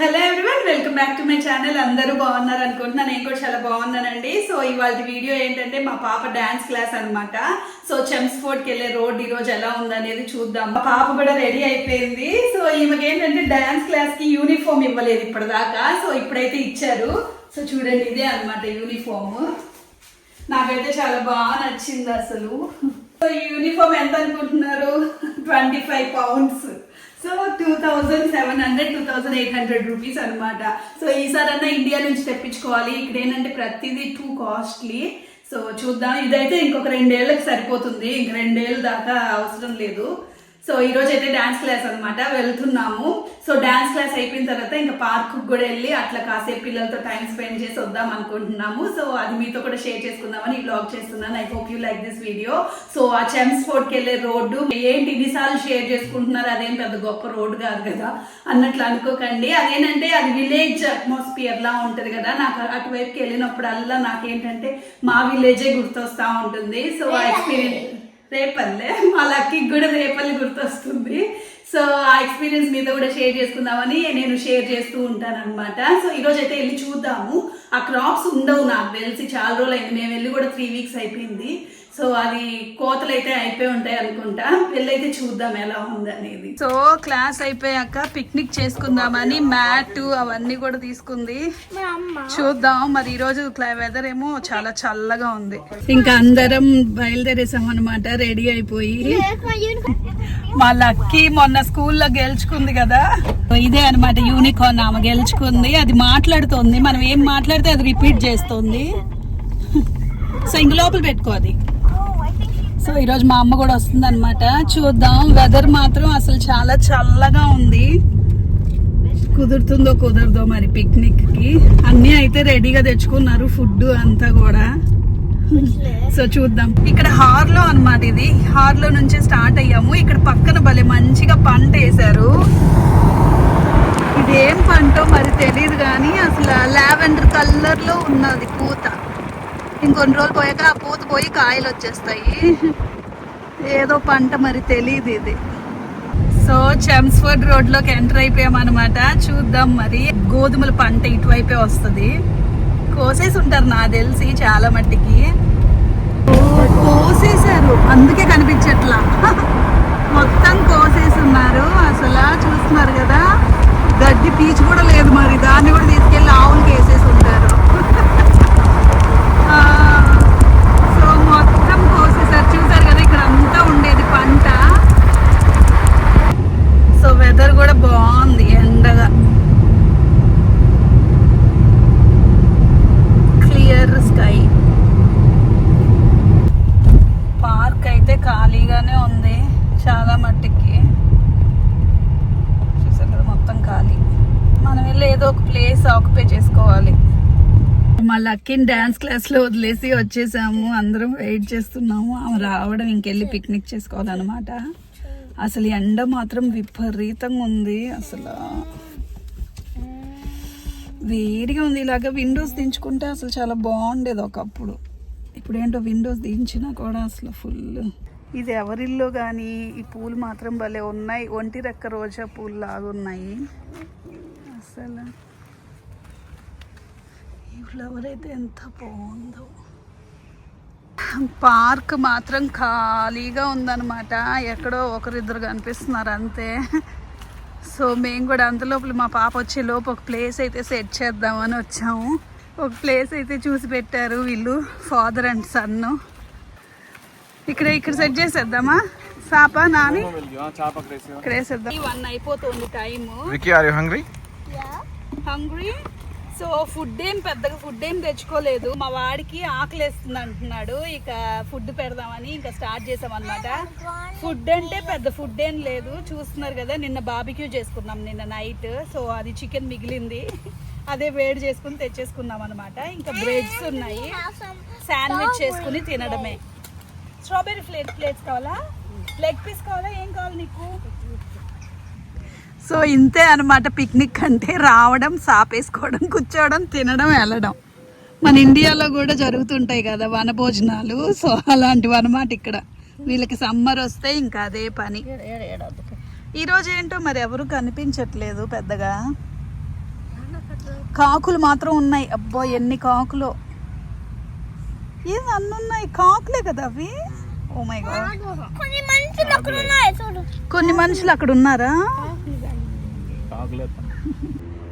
Hello everyone welcome back to my channel అందరూ బాగున్నారు అనుకుంటున్నా నేను కూడా చాలా బాగున్నానండి. సో ఇవాళ వీడియో ఏంటంటే మా పాప డాన్స్ క్లాస్ అనమాట సో చెమ్స్ఫోర్డ్కి వెళ్ళే రోడ్ ఈరోజు ఎలా ఉందనేది చూద్దాం. మా పాప కూడా రెడీ అయిపోయింది. సో ఈమెకి ఏంటంటే డాన్స్ క్లాస్కి యూనిఫామ్ ఇవ్వలేదు ఇప్పటిదాకా. సో ఇప్పుడైతే ఇచ్చారు. సో చూడండి ఇదే అన్నమాట యూనిఫామ్ నాకైతే చాలా బాగా నచ్చింది అసలు. సో ఈ యూనిఫామ్ ఎంత అనుకుంటున్నారు? Twenty five pounds so two thousand seven hundred two thousand eight hundred rupees అనమాట సో ఈసారన్నా ఇండియా నుంచి తెప్పించుకోవాలి. ఇక్కడ ఏంటంటే ప్రతిదీ టూ కాస్ట్లీ సో చూద్దాం. ఇదైతే ఇంకొక రెండేళ్ళకి సరిపోతుంది. ఇంక రెండేళ్ళ దాకా అవసరం లేదు. సో ఈ రోజు అయితే డాన్స్ క్లాస్ అన్నమాట వెళ్తున్నాము. సో డాన్స్ క్లాస్ అయిపోయిన తర్వాత ఇంకా పార్క్ కూడా వెళ్ళి అట్లా కాసేపు పిల్లలతో టైం స్పెండ్ చేసి వద్దాం అనుకుంటున్నాము. సో అది మీతో కూడా షేర్ చేసుకుందామని ఈ బ్లాగ్ చేస్తున్నాను. I hope you like this video so ఆ చెమ్స్ ఫోర్ట్కి వెళ్ళే రోడ్డు ఏంటి ఇన్నిసార్లు షేర్ చేసుకుంటున్నారు? అదేం పెద్ద గొప్ప రోడ్డు కాదు కదా? అన్నట్లు అనుకోకండి. అదేంటంటే అది విలేజ్ అట్మాస్ఫియర్ లా ఉంటది కదా? నాకు అటువైపుకి వెళ్ళినప్పుడల్లా నాకేంటంటే మా విలేజే గుర్తొస్తా ఉంటుంది. సో ఆ ఎక్స్పీరియన్స్ రేపల్లె. మా లక్కీకి కూడా రేపల్లి గుర్తొస్తుంది. సో ఆ ఎక్స్పీరియన్స్ మీతో కూడా షేర్ చేసుకుందామని నేను షేర్ చేస్తూ ఉంటాను అనమాట సో ఈరోజు అయితే వెళ్ళి చూద్దాము. ఆ క్రాప్స్ ఉండవు నాకు తెలిసి. చాలా రోజులు అయింది మేము వెళ్ళి కూడా త్రీ వీక్స్ అయిపోయింది. సో అది కోతలు అయితే అయిపోయి ఉంటాయి అనుకుంటా. వెళ్ళైతే చూద్దాం ఎలా ఉంది అనేది సో క్లాస్ అయిపోయాక పిక్నిక్ చేసుకుందామని మ్యాట్ అవన్నీ కూడా తీసుకుంది. చూద్దాం మరి ఈ రోజు వెదర్ ఏమో చాలా చల్లగా ఉంది. ఇంకా అందరం బయలుదేరేసాం అనమాట రెడీ అయిపోయి. మా లక్కీ మొన్న స్కూల్లో గెలుచుకుంది కదా. ఇదే అనమాట యూనికార్న్ ఆమె గెలుచుకుంది. అది మాట్లాడుతుంది మనం ఏం మాట్లాడితే అది రిపీట్ చేస్తుంది. సో ఇంక లోపల పెట్టుకో అది. సో ఈరోజు మా అమ్మ కూడా వస్తుంది అనమాట చూద్దాం వెదర్ మాత్రం అసలు చాలా చల్లగా ఉంది. కుదురుతుందో కుదరదో మరి పిక్నిక్కి అన్ని అయితే రెడీగా తెచ్చుకున్నారు ఫుడ్ అంతా కూడా. సో చూద్దాం. ఇక్కడ హార్లో అన్నమాట ఇది. హార్లో నుంచి స్టార్ట్ అయ్యాము. ఇక్కడ పక్కన భలే మంచిగా పంట వేశారు. ఇదేం పంటో మరి తెలియదు కానీ అసలు లావెండర్ కలర్లో ఉన్నది పూత. ఇంకొన్ని రోజులు పోయాక ఆ పూత పోయి కాయలు వచ్చేస్తాయి. ఏదో పంట మరి తెలియదు ఇది. సో చెమ్స్ఫర్డ్ రోడ్లోకి ఎంటర్ అయిపోయామన్నమాట. చూద్దాం మరి. గోధుమల పంట ఇటువైపే వస్తుంది. కోసేసి ఉంటారు నాకు తెలిసి చాలా మట్టికి. కోసేసారు కోసేశారు. అందుకే కనిపించట్లా. మొత్తం కోసేసి ఉన్నారు అసలు చూస్తున్నారు కదా. గడ్డి పీచు కూడా లేదు మరి. దాన్ని కూడా తీసుకెళ్ళి ఆవులకి వేసేసి ఉంటారు ఆ, సో మొత్తం కోసేసారు చూసారు కదా ఇక్కడ అంతా ఉండేది పంట సో వెదర్ కూడా బాగుంది ఎండగా క్లియర్ స్కై పార్క్ అయితే ఖాళీగానే ఉంది చాలా మట్టికి చూసారు కదా మొత్తం ఖాళీ మనం వెళ్ళి ఏదో ఒక ప్లేస్ ఆక్యుపై చేసుకోవాలి. మా లక్కీని డాన్స్ క్లాస్లో వదిలేసి వచ్చేసాము. అందరం వెయిట్ చేస్తున్నాము. ఆమె రావడం ఇంకెళ్ళి పిక్నిక్ చేసుకోవాలన్నమాట. అసలు ఎండ మాత్రం విపరీతంగా ఉంది. అసలు వేడిగా ఉంది. ఇలాగ విండోస్ దించుకుంటే అసలు చాలా బాగుండేది ఒకప్పుడు. ఇప్పుడు ఏంటో విండోస్ దించినా కూడా అసలు ఫుల్ ఇది ఎవరిల్లో కానీ ఈ పూలు మాత్రం భలే ఉన్నాయి. ఒంటి రెక్క రోజా పూలు లాగా ఉన్నాయి. అసలు ఈ ఫ్లవర్ అయితే ఎంత బాగుందో. పార్క్ మాత్రం ఖాళీగా ఉందన్నమాట. ఎక్కడో ఒకరిద్దరు కనిపిస్తున్నారు అంతే. సో మేము కూడా అంతలోపల మా పాప వచ్చే లోపు ఒక ప్లేస్ అయితే సెట్ చేద్దామని వచ్చాము. ఒక ప్లేస్ అయితే చూసి పెట్టారు వీళ్ళు ఫాదర్ అండ్ సన్ ఇక్కడ ఇక్కడ సెట్ చేసేద్దామా? సాపా నాని? ఇక్కడ వేసేద్దాం వన్ అయిపోతుంది time hungry? Hungry so food ఏం పెద్దగా ఫుడ్ ఏం తెచ్చుకోలేదు. మా వాడికి ఆకలేస్తుంది అంటున్నాడు. ఇక ఫుడ్ పెడదామని ఇంకా స్టార్ట్ చేసామన్నమాట. ఫుడ్ అంటే పెద్ద ఫుడ్ ఏం లేదు. చూస్తున్నారు కదా నిన్న బాబిక్యూ చేసుకున్నాం నిన్న నైట్ సో అది చికెన్ మిగిలింది. అదే వేడి చేసుకుని తెచ్చేసుకున్నాం అనమాట ఇంకా బ్రెడ్స్ ఉన్నాయి. శాండ్విచ్ చేసుకుని తినడమే. స్ట్రాబెర్రీ ప్లేట్ ప్లేట్స్ కావాలా? లెగ్ పీస్ కావాలా? ఏం కావాలి నీకు? సో ఇంతే అనమాట పిక్నిక్ అంటే రావడం సాపేసుకోవడం కూర్చోవడం తినడం వెళ్ళడం. మన ఇండియాలో కూడా జరుగుతుంటాయి కదా వనభోజనాలు. సో అలాంటివి అనమాట ఇక్కడ. వీళ్ళకి సమ్మర్ వస్తే ఇంకా అదే పని. ఈ రోజు ఏంటో మరి ఎవరు కనిపించట్లేదు పెద్దగా? కాకులు మాత్రం ఉన్నాయి. అబ్బా ఎన్ని కాకులు. ఏది అన్ని ఉన్నాయి కాకులే కదా అవి? ఓ మై గాడ్ కొన్ని మనుషులు అక్కడ ఉన్నాయి చూడు. కొన్ని మనుషులు అక్కడ ఉన్నారా?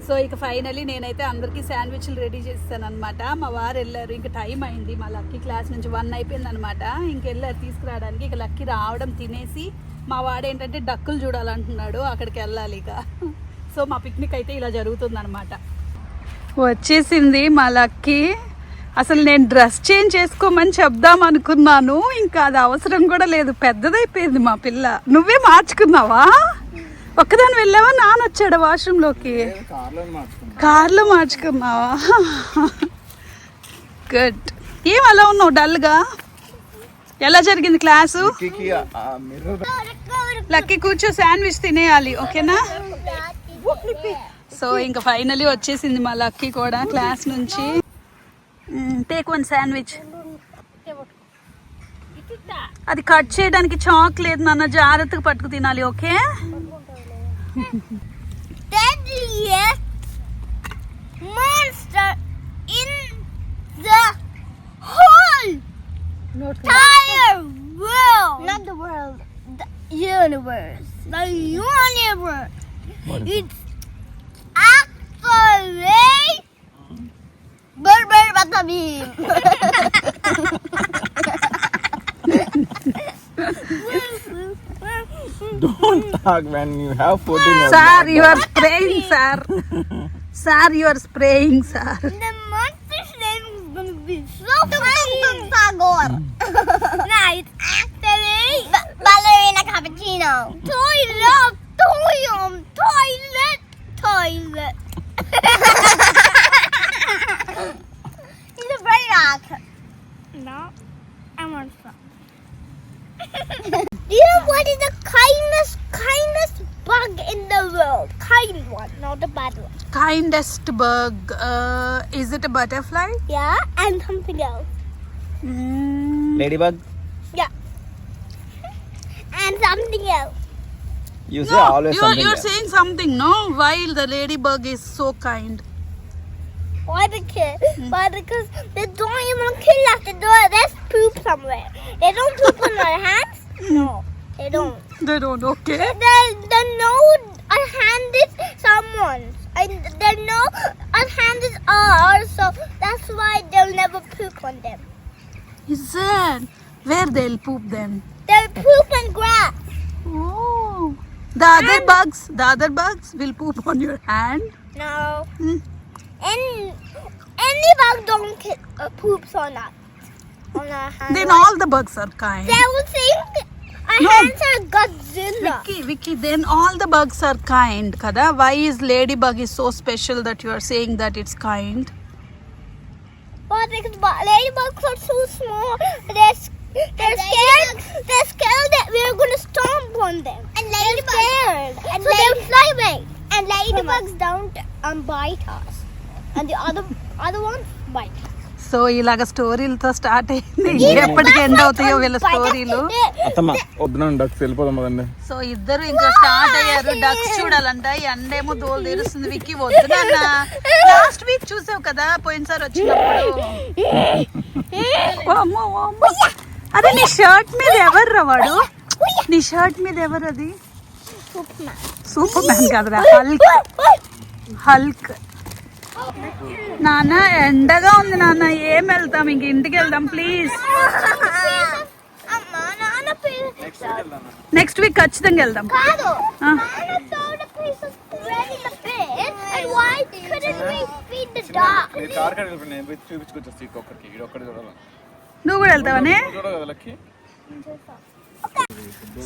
సో ఇక ఫైనలీ నేనైతే అందరికీ శాండ్విచ్లు రెడీ చేస్తాను అనమాట మా వారు వెళ్ళారు ఇంకా టైం అయింది. మా లక్కీ క్లాస్ నుంచి వన్ అయిపోయింది అనమాట ఇంకెళ్ళారు తీసుకురావడానికి. ఇక లక్కీ రావడం తినేసి మా వాడు ఏంటంటే డక్కులు చూడాలంటున్నాడు. అక్కడికి వెళ్ళాలి ఇక. సో మా పిక్నిక్ అయితే ఇలా జరుగుతుంది అనమాట వచ్చేసింది మా లక్కీ. అసలు నేను డ్రెస్ చేంజ్ చేసుకోమని చెప్దాం అనుకున్నాను. ఇంకా అది అవసరం కూడా లేదు. పెద్దదైపోయింది మా పిల్ల. నువ్వే మార్చుకున్నావా? ఒక్కదాని వెళ్ళావా? నాన్న వచ్చాడా వాష్రూమ్లోకి కార్లో మార్చుకున్నావా? గుడ్. ఏం అలా ఉన్నావు? డల్గా? ఎలా జరిగింది క్లాసు? లక్కీ కూర్చో శాండ్విచ్ తినేయాలి. ఓకేనా? సో ఇంకా ఫైనలీ వచ్చేసింది మా లక్కీ కూడా క్లాస్ నుంచి. టేక్ వన్ శాండ్విచ్ అది కట్ చేయడానికి చాక్ లేదు నాన్న జాగ్రత్తగా పట్టుకు తినాలి okay deadliest monster in the whole entire world. Not the world, the universe. The universe. It's actually sabihin. Don't talk when you have food in your Sir, mouth. you are spraying, sir. sir, you are spraying, sir. The monster's name is gonna be so funny. now it's ballerina cappuccino. Toilet, toilet, toilet, toilet. rock. No, I'm on do you know what is the kindest, kindest bug in the world? Kind one, not the bad one. Kindest bug. Uh, is it a butterfly? Yeah, and something else. Mm. Ladybug? Yeah. and something else. You say no, always you're, something. You're else. saying something, no? While the ladybug is so kind. Why because? Why because they don't even kill us. They do There's poop somewhere. They don't poop on our hands. No, they don't. they don't okay They they know our hand is someone's. And they know our hand is ours. So that's why they'll never poop on them. is that where they'll poop then They'll poop on grass. oh the other bugs the other bugs will poop on your hand No. Hmm. Any any bug don't ki- uh, poops on us. On our hands. then all the bugs are kind They will think our No. hands are Godzilla. Vicky, Vicky, then all the bugs are kind, kada? Why is ladybug is so special that you are saying that it's kind? Well, because bu- ladybugs are so small. They're, they're scared. They're scared that we're gonna stomp on them. And ladybugs. They're scared. And so they'll fly away. And ladybugs don't um, bite us. And the other other ones bite. So ఇలాగ స్టోరీలతో start అయింది. ఎప్పటికి end అవుతాయో వీళ్ళ స్టోరీలు అత్తమ్మ వద్దునండి ducks వెళ్ళిపోదాం కదండి సో ఇద్దరు ఇంకా స్టార్ట్ అయ్యారు. డక్స్ చూడాలంట. ఎండేమో దోలు తీరుస్తుంది. విక్కి వద్దు నాన్న. లాస్ట్ వీక్ చూసావు కదా పోయినసారి వచ్చినప్పుడు. అరే నీ షర్ట్ మీద ఎవరు వాడు? నీ షర్ట్ మీద ఎవరు అది సూపర్ మ్యాన్ కదరా హల్క్ హల్క్ నాన్న ఎండగా ఉంది నాన్న. ఏం వెళ్తాం? ఇంక ఇంటికి వెళ్దాం ప్లీజ్ నెక్స్ట్ వీక్ ఖచ్చితంగా వెళ్దాం. నువ్వు కూడా వెళ్తావనే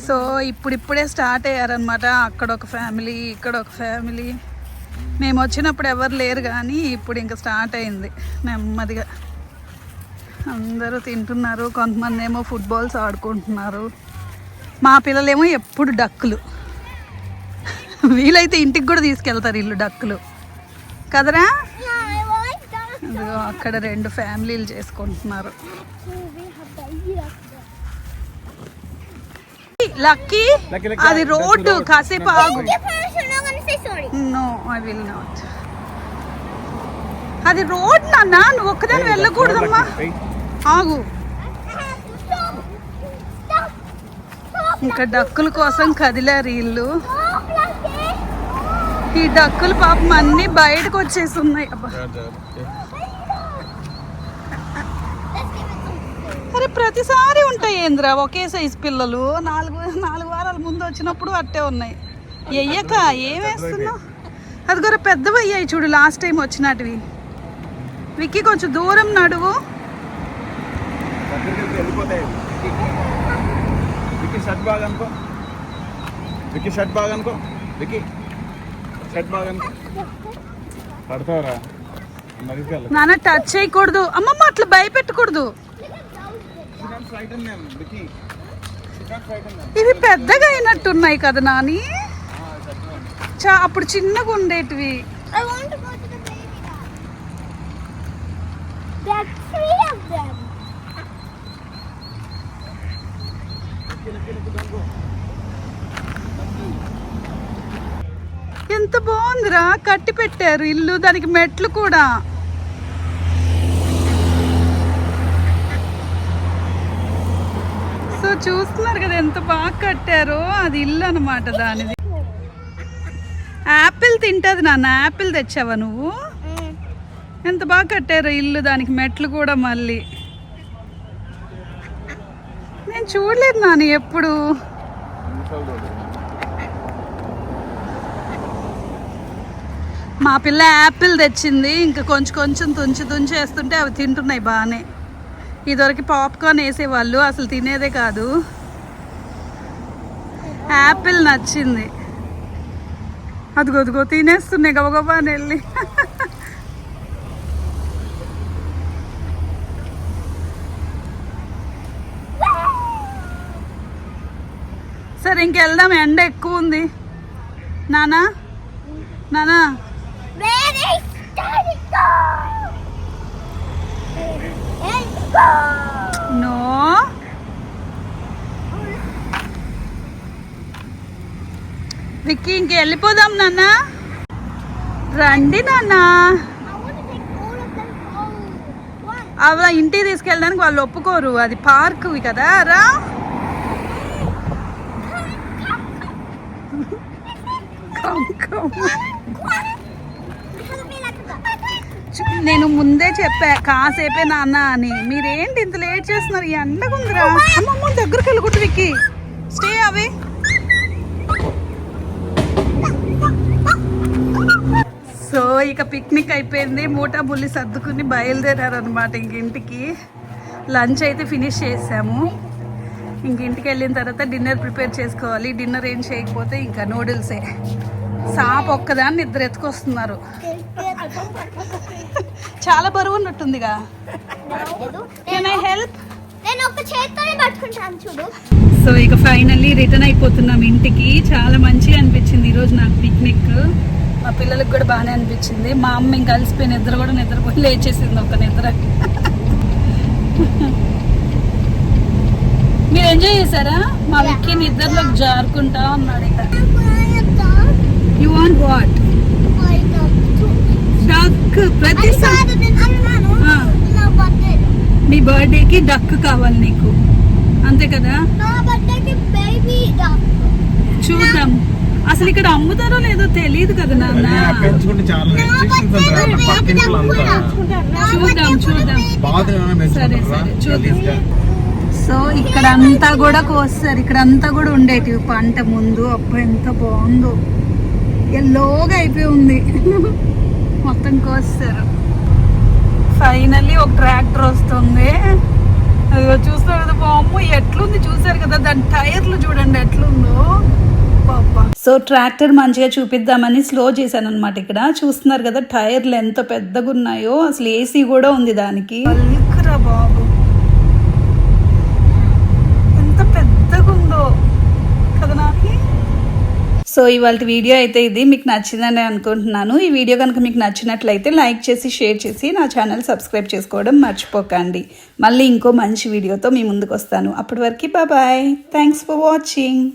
సో ఇప్పుడిప్పుడే స్టార్ట్ అయ్యారనమాట అక్కడ ఒక ఫ్యామిలీ ఇక్కడ ఒక ఫ్యామిలీ మేము వచ్చినప్పుడు ఎవరు లేరు కానీ ఇప్పుడు ఇంకా స్టార్ట్ అయింది. నెమ్మదిగా. అందరూ తింటున్నారు. కొంతమంది ఏమో ఫుట్బాల్స్ ఆడుకుంటున్నారు. మా పిల్లలేమో ఎప్పుడు డక్కులు. వీలైతే ఇంటికి కూడా తీసుకెళ్తారు ఇల్లు డక్కులు. కదరా? అక్కడ రెండు ఫ్యామిలీలు చేసుకుంటున్నారు. లక్కీ అది రోడ్డు. కాసేపు ఆగు. Sorry. No I will not అది రోడ్ నాన్న నువ్వు ఒక్కదాన్ని వెళ్ళకూడదమ్మా. ఆగు. ఇంకా డక్కుల కోసం కదిలారు వీళ్ళు ఈ డక్కులు పాపం అన్ని బయటకు వచ్చేసి ఉన్నాయి అబ్బా అరే ప్రతిసారి ఉంటాయి ఏంద్రా ఒకే సైజు పిల్లలు. నాలుగు నాలుగు వారాల ముందు వచ్చినప్పుడు అట్టే ఉన్నాయి. ఎయ్యక ఏం వేస్తున్నావు? అది కూడా పెద్దవి అయ్యాయి చూడు లాస్ట్ టైం వచ్చినటివి. విక్కీ కొంచెం దూరం నడువు. విక్కీ షర్ట్ బాగా అనుకో. విక్కీ షర్ట్ బాగా అనుకో. విక్కీ షర్ట్ బాగా అనుకో. పడతావురా. నాన్న టచ్ చేయకూడదు. అమ్మమ్మ అట్లా భయపెట్టకూడదు. ఇవి పెద్దగా అయినట్టున్నాయి కదా నాని. చా అప్పుడు చిన్నగా ఉండేటివి. ఎంత బాగుందిరా కట్టి పెట్టారు ఇల్లు దానికి మెట్లు కూడా. సో చూస్తున్నారు కదా ఎంత బాగా కట్టారో అది ఇల్లు అనమాట దానిది. యాపిల్ తింటుంది నాన్న యాపిల్ తెచ్చావా నువ్వు? ఎంత బాగా కట్టారు ఇల్లు దానికి మెట్లు కూడా మళ్ళీ. నేను చూడలేదు నాన్న ఎప్పుడు. మా పిల్ల యాపిల్ తెచ్చింది ఇంకా కొంచెం కొంచెం తుంచి తుంచి వేస్తుంటే అవి తింటున్నాయి బాగానే. ఇదివరకు పాప్కార్న్ వేసేవాళ్ళు అసలు తినేదే కాదు. యాపిల్ నచ్చింది. అదిగో అదిగో తినేస్తున్నాయి గబగబా అని వెళ్ళి. సరే ఇంకెళ్దాం ఎండ ఎక్కువ ఉంది. నానా? నానా. నో? విక్కీ ఇంక వెళ్ళిపోదాం నాన్న. రండి నాన్న. అలా ఇంటికి తీసుకెళ్ళడానికి వాళ్ళు ఒప్పుకోరు. అది పార్క్ కదా రా. నేను ముందే చెప్పా కాసేపే నాన్న అని. మీరేంటి ఇంత లేట్ చేస్తున్నారు? ఈ ఎండగుందిరా. అమ్మమ్మ దగ్గరికి వెళ్ళకూడదు విక్కీ. Stay away. సో ఇక పిక్నిక్ అయిపోయింది. మూటా బుల్లి సర్దుకుని బయలుదేరారు అనమాట ఇంక ఇంటికి. లంచ్ అయితే ఫినిష్ చేసాము. ఇంక ఇంటికి వెళ్ళిన తర్వాత డిన్నర్ ప్రిపేర్ చేసుకోవాలి. డిన్నర్ ఏం చేయకపోతే ఇంకా నూడిల్సే సాప్ ఒక్కదాన్ని ఇద్దరు ఎత్తుకొస్తున్నారు. చాలా బరువు ఉన్నట్టుందిగా. కెన్ ఐ హెల్ప్ సో ఇక ఫైనల్లీ రిటర్న్ అయిపోతున్నాం ఇంటికి. చాలా మంచిగా అనిపించింది ఈరోజు నాకు పిక్నిక్ మా పిల్లలకు కూడా బాగానే అనిపించింది. మా అమ్మ ఇంకా కలిసిపోయి నిద్ర కూడా నిద్రపోయి లేచేసింది ఒక నిద్ర. మీరు ఎంజాయ్ చేశారా? మా విక్కీ నిద్రలోకి జారుకుంటా ఉన్నాడు ఇక యు వాంట్ వాట్ డక్ ప్రతిసారి. నా బర్త్డే నీ బర్త్డేకి డక్ కావాలి నీకు. అంతే కదా? చూద్దాం. అసలు ఇక్కడ అమ్ముతారో లేదో తెలియదు కదా నాన్న. పెంచుకుంటే చాలా చూద్దాం చూద్దాం సరే సరే చూద్దాం. సో ఇక్కడ అంతా కూడా కోస్తారు. ఇక్కడ అంతా కూడా ఉండేటివి పంట ముందు. అప్పుడు ఎంత బాగుందో. ఎల్లోగా అయిపోయి ఉంది. మొత్తం కోస్తారు. ఫైనల్లీ ఒక ట్రాక్టర్ వస్తుంది. అదిగో చూస్తారు కదా బామ్మ. ఎట్లుంది? చూసారు కదా? దాని టైర్లు చూడండి ఎట్లుందో. సో ట్రాక్టర్ మంచిగా చూపిద్దామని స్లో చేశాను అనమాట ఇక్కడ. చూస్తున్నారు కదా టైర్లు ఎంత పెద్దగా ఉన్నాయో అసలు ఏసీ కూడా ఉంది దానికి. బాబు. ఎంత పెద్దగా ఉందో కదా నాకు. సో ఇవాళ వీడియో అయితే ఇది. మీకు నచ్చిందని అనుకుంటున్నాను. ఈ వీడియో కనుక మీకు నచ్చినట్లయితే లైక్ చేసి షేర్ చేసి నా ఛానల్ సబ్స్క్రైబ్ చేసుకోవడం మర్చిపోకండి. మళ్ళీ ఇంకో మంచి వీడియోతో మీ ముందుకు వస్తాను. అప్పటి వరకు బాయ్ థ్యాంక్స్ ఫర్ వాచింగ్